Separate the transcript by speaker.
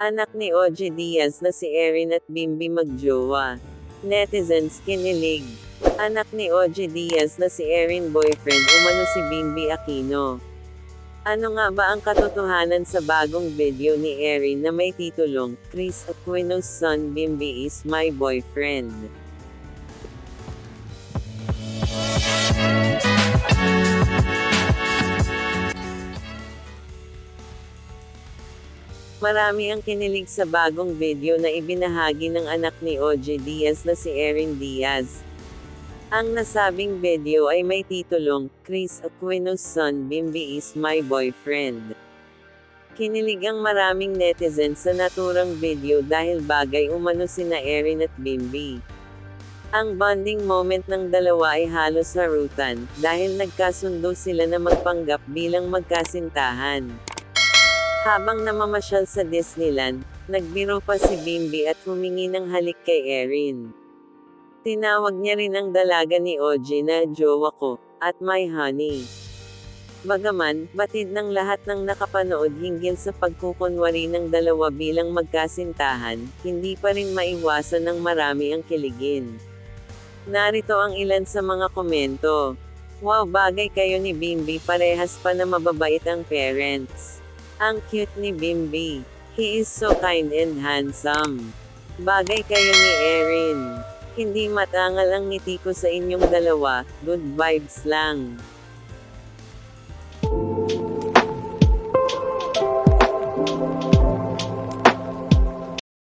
Speaker 1: Anak ni OJ Diaz na si Erin at Bimbi magjowa. Netizens kinilig. Anak ni OJ Diaz na si Erin boyfriend umano si Bimbi Aquino. Ano nga ba ang katotohanan sa bagong video ni Erin na may titulong, Chris Aquino's son Bimbi is my boyfriend? Marami ang kinilig sa bagong video na ibinahagi ng anak ni OJ Diaz na si Erin Diaz. Ang nasabing video ay may titulong, Chris Aquino's son Bimbi is my boyfriend. Kinilig ang maraming netizens sa naturang video dahil bagay umano sina Erin at Bimbi. Ang bonding moment ng dalawa ay halos harutan, dahil nagkasundo sila na magpanggap bilang magkasintahan. Habang namamasyal sa Disneyland, nagbiro pa si Bimbi at humingi ng halik kay Erin. Tinawag niya rin ang dalaga ni OJ na jowa ko, at my honey. Bagaman, batid ng lahat ng nakapanood hinggil sa pagkukunwari ng dalawa bilang magkasintahan, hindi pa rin maiwasan ng marami ang kiligin. Narito ang ilan sa mga komento. Wow bagay kayo ni Bimbi parehas pa na mababait ang parents. Ang cute ni Bimbi. He is so kind and handsome. Bagay kayo ni Erin. Hindi matangal ang ngiti ko sa inyong dalawa, good vibes lang.